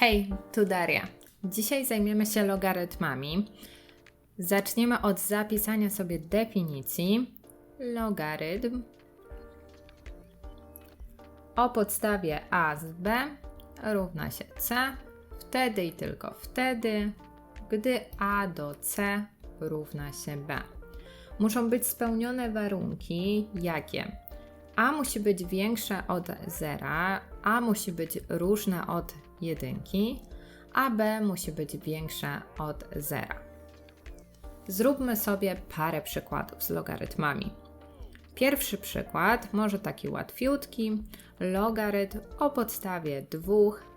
Hej, tu Daria. Dzisiaj zajmiemy się logarytmami. Zaczniemy od zapisania sobie definicji. Logarytm o podstawie a z b równa się c wtedy i tylko wtedy, gdy a do c równa się b. Muszą być spełnione warunki, jakie a musi być większe od zera, a musi być różne od jedynki, a b musi być większe od zera. Zróbmy sobie parę przykładów z logarytmami. Pierwszy przykład, może taki łatwiutki, logarytm o podstawie 2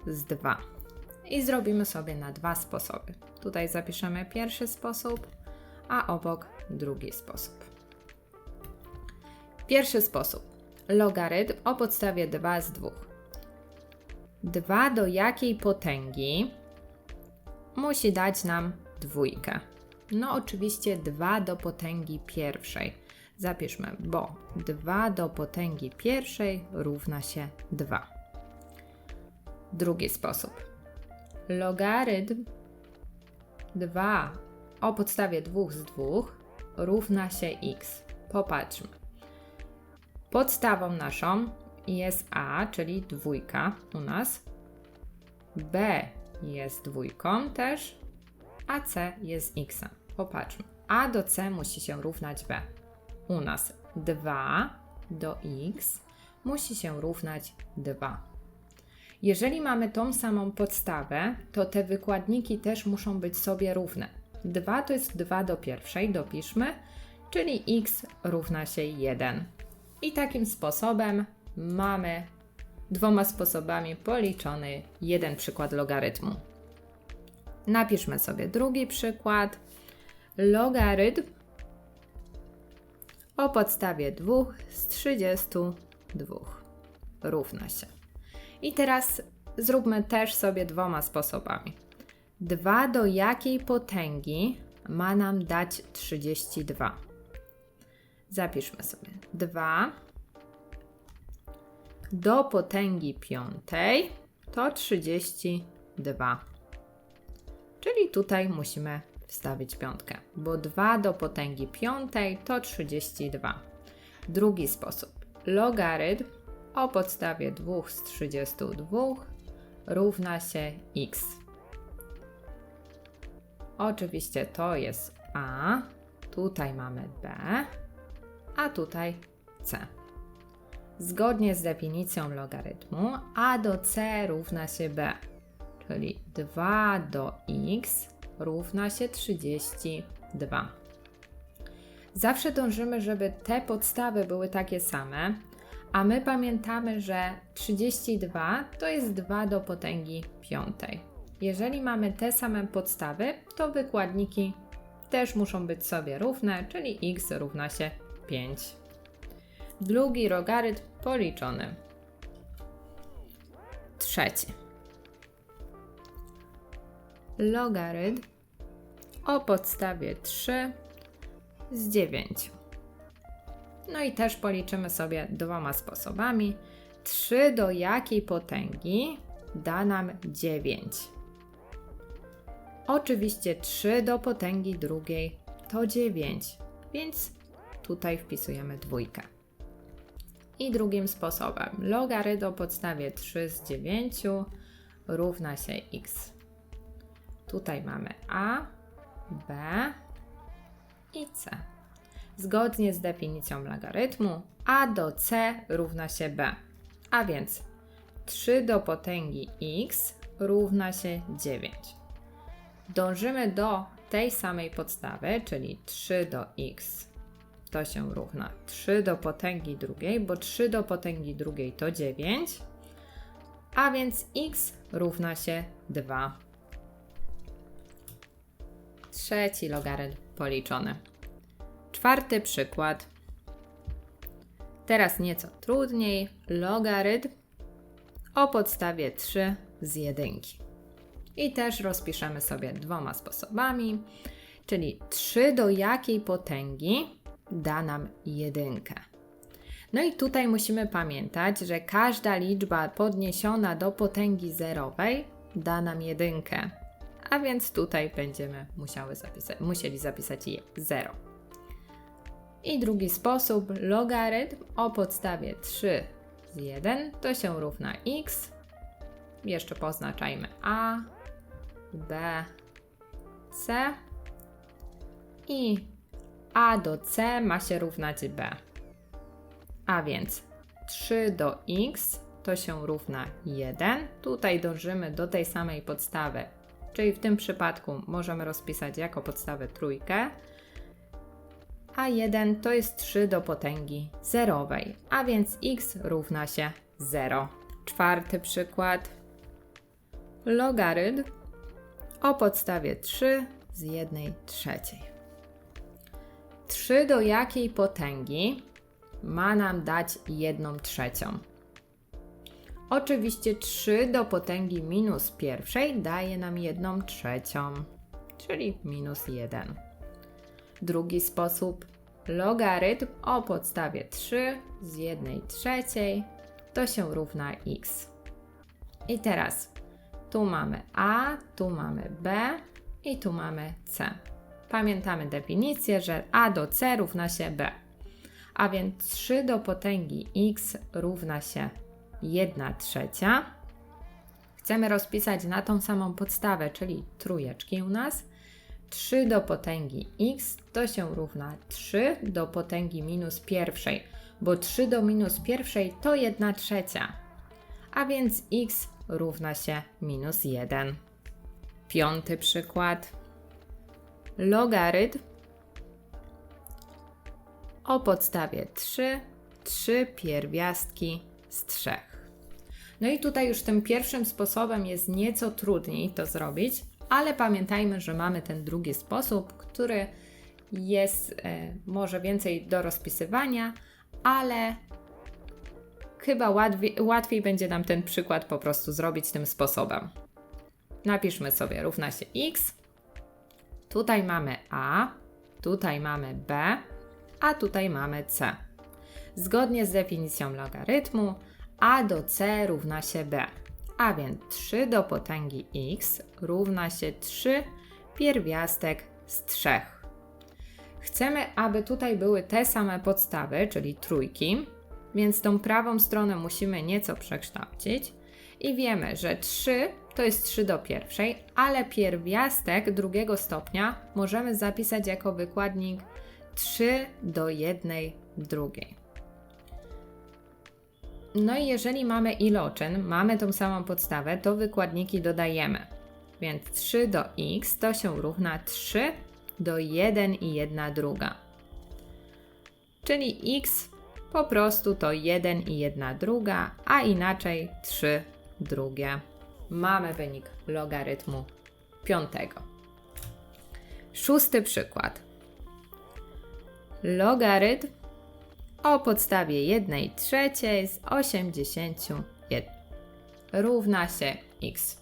z 2. I zrobimy sobie na dwa sposoby. Tutaj zapiszemy pierwszy sposób, a obok drugi sposób. Pierwszy sposób. Logarytm o podstawie 2 z 2. 2 do jakiej potęgi musi dać nam dwójkę? No oczywiście 2 do potęgi pierwszej. Zapiszmy, bo 2 do potęgi pierwszej równa się 2. Drugi sposób. Logarytm 2 o podstawie 2 z 2 równa się x. Popatrzmy. Podstawą naszą jest a, czyli dwójka u nas. b jest dwójką też, a c jest x. Popatrzmy. a do c musi się równać b. U nas 2 do x musi się równać 2. Jeżeli mamy tą samą podstawę, to te wykładniki też muszą być sobie równe. 2 to jest 2 do pierwszej, dopiszmy, czyli x równa się 1. I takim sposobem mamy dwoma sposobami policzony jeden przykład logarytmu. Napiszmy sobie drugi przykład. Logarytm o podstawie 2 z 32 równa się. I teraz zróbmy też sobie dwoma sposobami. 2 do jakiej potęgi ma nam dać 32? Zapiszmy sobie 2 do potęgi piątej to 32. Czyli tutaj musimy wstawić piątkę, bo 2 do potęgi piątej to 32. Drugi sposób. Logarytm o podstawie 2 z 32 równa się x. Oczywiście to jest a, tutaj mamy b, a tutaj c. Zgodnie z definicją logarytmu a do c równa się b, czyli 2 do x równa się 32. Zawsze dążymy, żeby te podstawy były takie same, a my pamiętamy, że 32 to jest 2 do potęgi piątej. Jeżeli mamy te same podstawy, to wykładniki też muszą być sobie równe, czyli x równa się 5. Drugi logarytm policzony. Trzeci. Logarytm o podstawie 3 z 9. No i też policzymy sobie dwoma sposobami. 3 do jakiej potęgi da nam 9? Oczywiście 3 do potęgi drugiej to 9, więc tutaj wpisujemy dwójkę. I drugim sposobem logarytm o podstawie 3 z 9 równa się x. Tutaj mamy a, b i c. Zgodnie z definicją logarytmu a do c równa się b, a więc 3 do potęgi x równa się 9. Dążymy do tej samej podstawy, czyli 3 do x to się równa 3 do potęgi drugiej, bo 3 do potęgi drugiej to 9, a więc x równa się 2. Trzeci logarytm policzony. Czwarty przykład. Teraz nieco trudniej. Logarytm o podstawie 3 z jedynki. I też rozpiszemy sobie dwoma sposobami, czyli 3 do jakiej potęgi da nam jedynkę. No i tutaj musimy pamiętać, że każda liczba podniesiona do potęgi zerowej da nam jedynkę, a więc tutaj będziemy musiały zapisać, musieli zapisać je 0. I drugi sposób, logarytm o podstawie 3 z 1 to się równa x. Jeszcze poznaczajmy a, b, c i a do c ma się równać b. A więc 3 do x to się równa 1. Tutaj dążymy do tej samej podstawy, czyli w tym przypadku możemy rozpisać jako podstawę trójkę. A 1 to jest 3 do potęgi zerowej, a więc x równa się 0. Czwarty przykład. Logarytm o podstawie 3 z 1 trzeciej. 3 do jakiej potęgi ma nam dać 1 trzecią? Oczywiście 3 do potęgi minus pierwszej daje nam 1 trzecią, czyli minus 1. Drugi sposób, logarytm o podstawie 3 z 1 trzeciej to się równa x. I teraz tu mamy a, tu mamy b i tu mamy c. Pamiętamy definicję, że a do c równa się b. A więc 3 do potęgi x równa się 1 trzecia. Chcemy rozpisać na tą samą podstawę, czyli trójeczki u nas. 3 do potęgi x to się równa 3 do potęgi minus pierwszej, bo 3 do minus pierwszej to 1 trzecia. A więc x równa się minus 1. Piąty przykład. Logarytm o podstawie 3, 3 pierwiastki z 3. No i tutaj już tym pierwszym sposobem jest nieco trudniej to zrobić, ale pamiętajmy, że mamy ten drugi sposób, który jest e, może więcej do rozpisywania, ale chyba łatwiej, łatwiej będzie nam ten przykład po prostu zrobić tym sposobem. Napiszmy sobie równa się x. Tutaj mamy a, tutaj mamy b, a tutaj mamy c. Zgodnie z definicją logarytmu, a do c równa się b, a więc 3 do potęgi x równa się 3 pierwiastek z 3. Chcemy, aby tutaj były te same podstawy, czyli trójki, więc tą prawą stronę musimy nieco przekształcić i wiemy, że 3 to jest 3 do pierwszej, ale pierwiastek drugiego stopnia możemy zapisać jako wykładnik 3 do 1 drugiej. No i jeżeli mamy iloczyn, mamy tą samą podstawę, to wykładniki dodajemy. Więc 3 do x to się równa 3 do 1 i 1 druga. Czyli x po prostu to 1 i 1 druga, a inaczej 3 drugie. Mamy wynik logarytmu piątego. Szósty przykład. Logarytm o podstawie 1 trzeciej z 81 równa się x.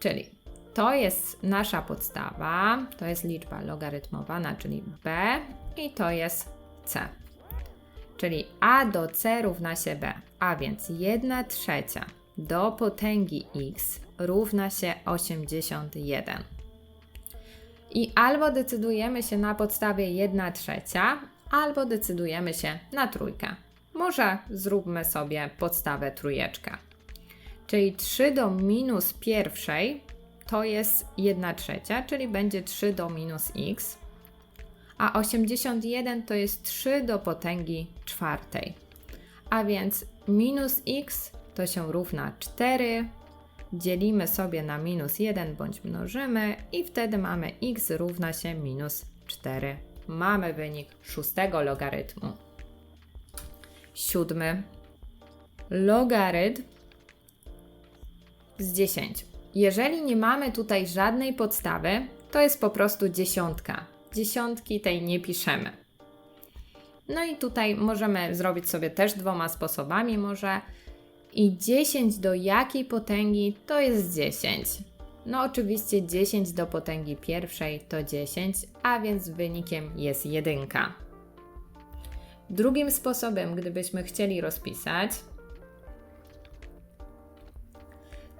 Czyli to jest nasza podstawa, to jest liczba logarytmowana, czyli b i to jest c. Czyli a do c równa się b, a więc 1 trzecia do potęgi x równa się 81. I albo decydujemy się na podstawie 1 trzecia, albo decydujemy się na trójkę. Może zróbmy sobie podstawę trójeczkę. Czyli 3 do minus pierwszej to jest 1 trzecia, czyli będzie 3 do minus x, a 81 to jest 3 do potęgi czwartej. A więc minus x to się równa 4, dzielimy sobie na minus 1 bądź mnożymy i wtedy mamy x równa się minus 4 mamy wynik szóstego logarytmu. Siódmy. Logarytm z 10. Jeżeli nie mamy tutaj żadnej podstawy, to jest po prostu dziesiątka. Dziesiątki tej nie piszemy. No i tutaj możemy zrobić sobie też dwoma sposobami może. I 10 do jakiej potęgi to jest 10. No oczywiście 10 do potęgi pierwszej to 10, a więc wynikiem jest jedynka. Drugim sposobem, gdybyśmy chcieli rozpisać,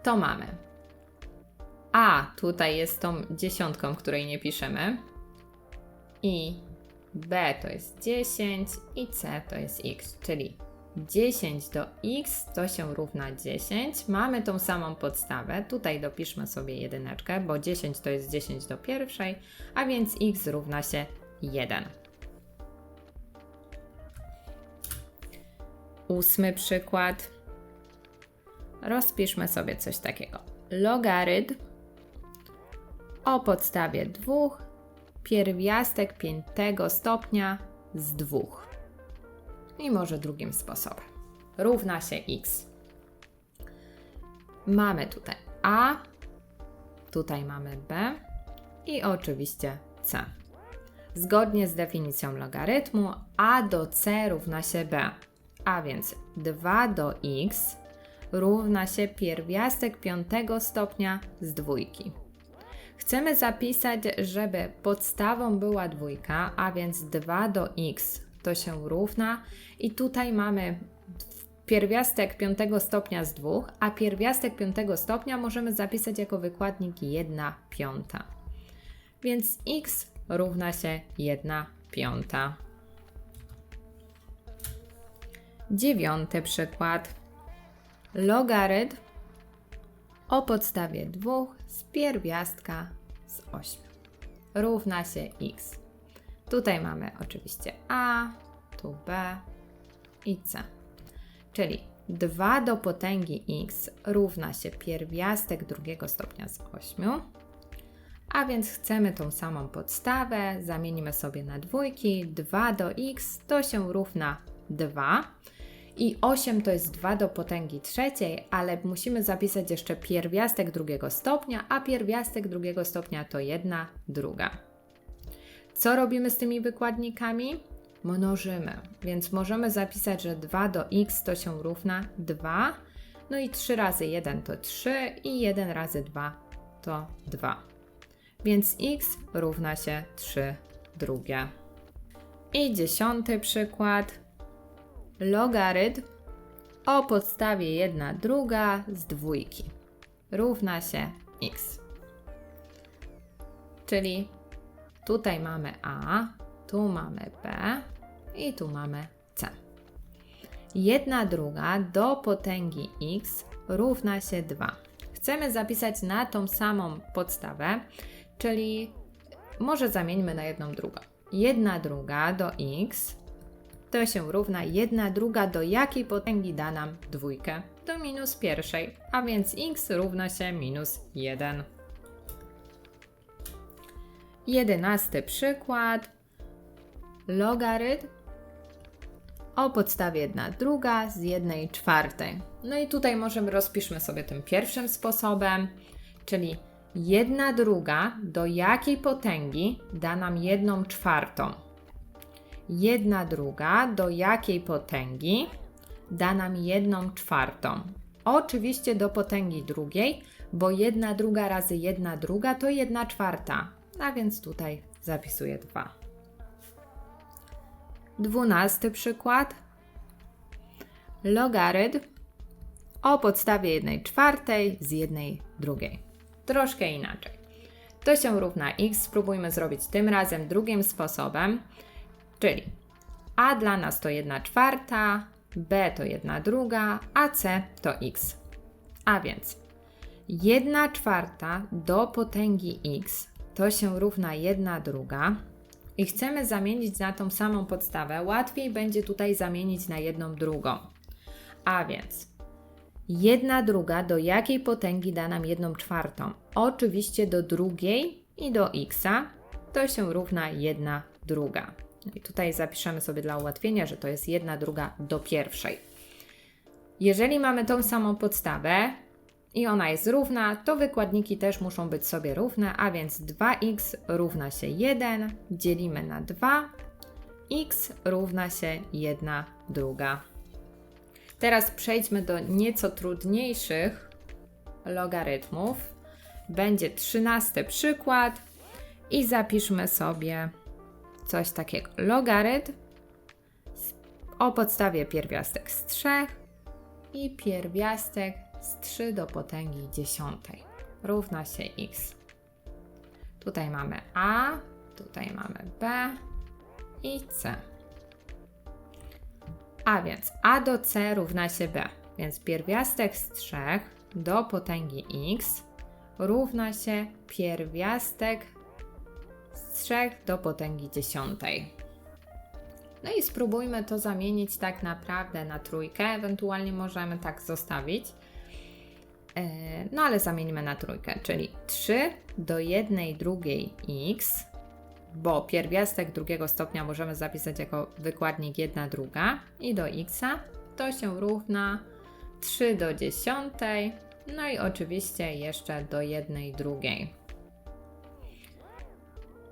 to mamy A tutaj jest tą dziesiątką, której nie piszemy i B to jest 10 i C to jest x, czyli 10 do x to się równa 10. Mamy tą samą podstawę. Tutaj dopiszmy sobie jedyneczkę, bo 10 to jest 10 do pierwszej, a więc x równa się 1. Ósmy przykład. Rozpiszmy sobie coś takiego. Logarytm o podstawie 2 pierwiastek piętego stopnia z 2. I może drugim sposobem. Równa się x. Mamy tutaj a, tutaj mamy b i oczywiście c. Zgodnie z definicją logarytmu a do c równa się b, a więc 2 do x równa się pierwiastek piątego stopnia z dwójki. Chcemy zapisać, żeby podstawą była dwójka, a więc 2 do x to się równa i tutaj mamy pierwiastek piątego stopnia z 2, a pierwiastek piątego stopnia możemy zapisać jako wykładnik 1 piąta. Więc x równa się 1 piąta. Dziewiąty przykład. Logarytm o podstawie 2 z pierwiastka z 8 równa się x. Tutaj mamy oczywiście a, tu b i c. Czyli 2 do potęgi x równa się pierwiastek drugiego stopnia z 8. A więc chcemy tą samą podstawę, zamienimy sobie na dwójki. 2 do x to się równa 2 i 8 to jest 2 do potęgi trzeciej, ale musimy zapisać jeszcze pierwiastek drugiego stopnia, a pierwiastek drugiego stopnia to 1 druga. Co robimy z tymi wykładnikami? Mnożymy, więc możemy zapisać, że 2 do x to się równa 2, no i 3 razy 1 to 3 i 1 razy 2 to 2. Więc x równa się 3 drugie. I dziesiąty przykład logarytm o podstawie 1 druga z dwójki równa się x. Czyli tutaj mamy a, tu mamy b i tu mamy c. 1 druga do potęgi x równa się 2. Chcemy zapisać na tą samą podstawę, czyli może zamieńmy na jedną drugą. 1 druga do x to się równa 1 druga do jakiej potęgi da nam dwójkę? Do minus pierwszej, a więc x równa się minus 1. Jedenasty przykład. Logarytm o podstawie 1 druga z 1 czwartej. No i tutaj możemy rozpiszmy sobie tym pierwszym sposobem, czyli 1 druga do jakiej potęgi da nam 1 czwartą. 1 druga do jakiej potęgi da nam 1 czwartą. Oczywiście do potęgi drugiej, bo 1 druga razy 1 druga to 1 czwarta, a więc tutaj zapisuję 2. Dwunasty przykład. Logarytm o podstawie 1 czwartej z 1 drugiej. Troszkę inaczej. To się równa x. Spróbujmy zrobić tym razem drugim sposobem. Czyli a dla nas to 1 czwarta, b to 1 druga, a c to x. A więc 1 czwarta do potęgi x to się równa 1 druga i chcemy zamienić na tą samą podstawę, łatwiej będzie tutaj zamienić na jedną drugą. A więc 1 druga do jakiej potęgi da nam 1 czwartą? Oczywiście do drugiej i do x to się równa 1 druga. I tutaj zapiszemy sobie dla ułatwienia, że to jest jedna druga do pierwszej. Jeżeli mamy tą samą podstawę i ona jest równa, to wykładniki też muszą być sobie równe, a więc 2x równa się 1, dzielimy na 2, x równa się 1 druga. Teraz przejdźmy do nieco trudniejszych logarytmów. Będzie trzynasty przykład i zapiszmy sobie coś takiego. Logarytm o podstawie pierwiastek z 3 i pierwiastek z 3 do potęgi dziesiątej równa się x. Tutaj mamy a, tutaj mamy b i c. A więc a do c równa się b, więc pierwiastek z 3 do potęgi x równa się pierwiastek z 3 do potęgi dziesiątej. No i spróbujmy to zamienić tak naprawdę na trójkę, ewentualnie możemy tak zostawić. E, No ale zamieńmy na trójkę, czyli 3 do 1 drugiej x, bo pierwiastek drugiego stopnia możemy zapisać jako wykładnik 1 druga i do x to się równa 3 do dziesiątej, no i oczywiście jeszcze do 1 drugiej.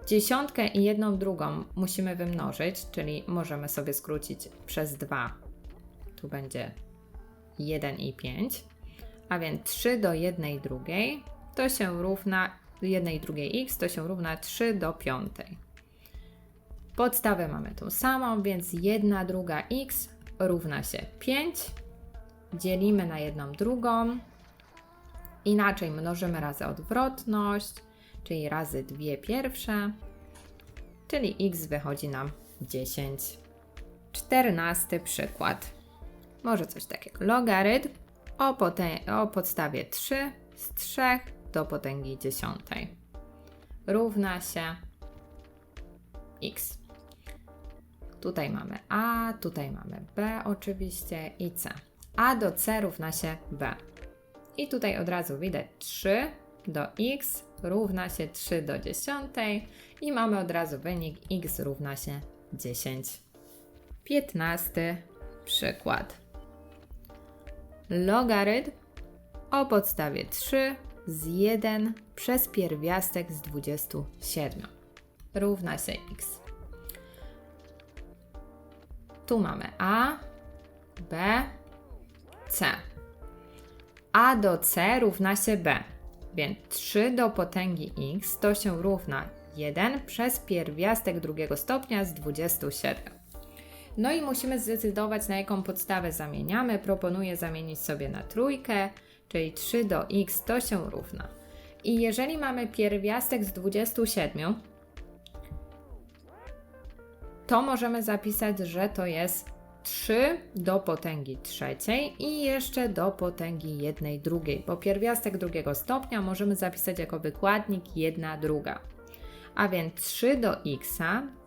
Dziesiątkę i jedną drugą musimy wymnożyć, czyli możemy sobie skrócić przez 2. Tu będzie 1 i 5. A więc 3 do 1 drugiej to się równa 1 drugiej x to się równa 3 do 5. Podstawę mamy tą samą, więc 1 druga x równa się 5. Dzielimy na jedną drugą. Inaczej mnożymy razy odwrotność, czyli razy 2 pierwsze, czyli x wychodzi nam 10. Czternasty przykład. Może coś takiego. Logarytm o, o podstawie 3 z 3 do potęgi dziesiątej równa się x. Tutaj mamy a, tutaj mamy b oczywiście i c. a do c równa się b. I tutaj od razu widać 3 do x równa się 3 do dziesiątej i mamy od razu wynik x równa się 10. 15 przykład. Logarytm o podstawie 3 z 1 przez pierwiastek z 27 równa się x. Tu mamy a, b, c. a do c równa się b, więc 3 do potęgi x to się równa 1 przez pierwiastek drugiego stopnia z 27. No i musimy zdecydować, na jaką podstawę zamieniamy. Proponuję zamienić sobie na trójkę, czyli 3 do x to się równa. I jeżeli mamy pierwiastek z 27, to możemy zapisać, że to jest 3 do potęgi trzeciej i jeszcze do potęgi jednej drugiej, bo pierwiastek drugiego stopnia możemy zapisać jako wykładnik 1 druga. A więc 3 do x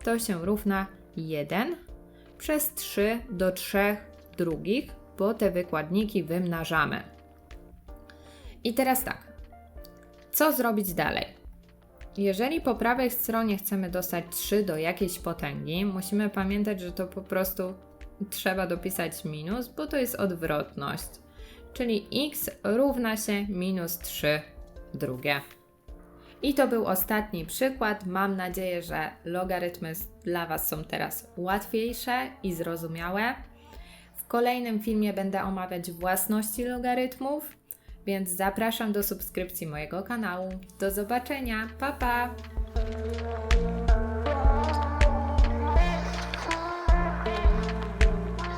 to się równa 1 przez 3 do 3 drugich, bo te wykładniki wymnażamy. I teraz tak, co zrobić dalej? Jeżeli po prawej stronie chcemy dostać 3 do jakiejś potęgi, musimy pamiętać, że to po prostu trzeba dopisać minus, bo to jest odwrotność. Czyli x równa się minus 3 drugie. I to był ostatni przykład. Mam nadzieję, że logarytmy dla Was są teraz łatwiejsze i zrozumiałe. W kolejnym filmie będę omawiać własności logarytmów, więc zapraszam do subskrypcji mojego kanału. Do zobaczenia. Pa pa!